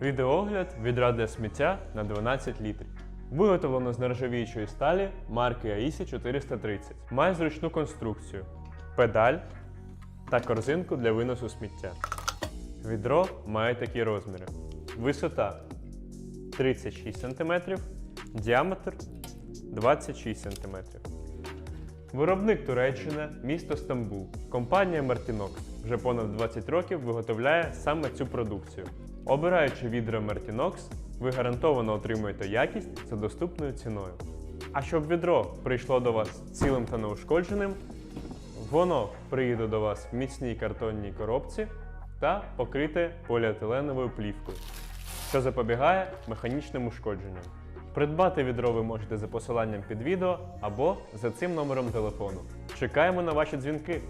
Відеогляд відра для сміття на 12 літрів. Виготовлено з нержавіючої сталі марки AISI 430. Має зручну конструкцію, педаль та корзинку для виносу сміття. Відро має такі розміри: висота 36 см, діаметр 26 см. Виробник Туреччина, місто Стамбул. Компанія Martinox вже понад 20 років виготовляє саме цю продукцію. Обираючи відра Martinox, ви гарантовано отримуєте якість за доступною ціною. А щоб відро прийшло до вас цілим та неушкодженим, воно приїде до вас в міцній картонній коробці та покрите поліетиленовою плівкою, що запобігає механічним ушкодженням. Придбати відро ви можете за посиланням під відео або за цим номером телефону. Чекаємо на ваші дзвінки.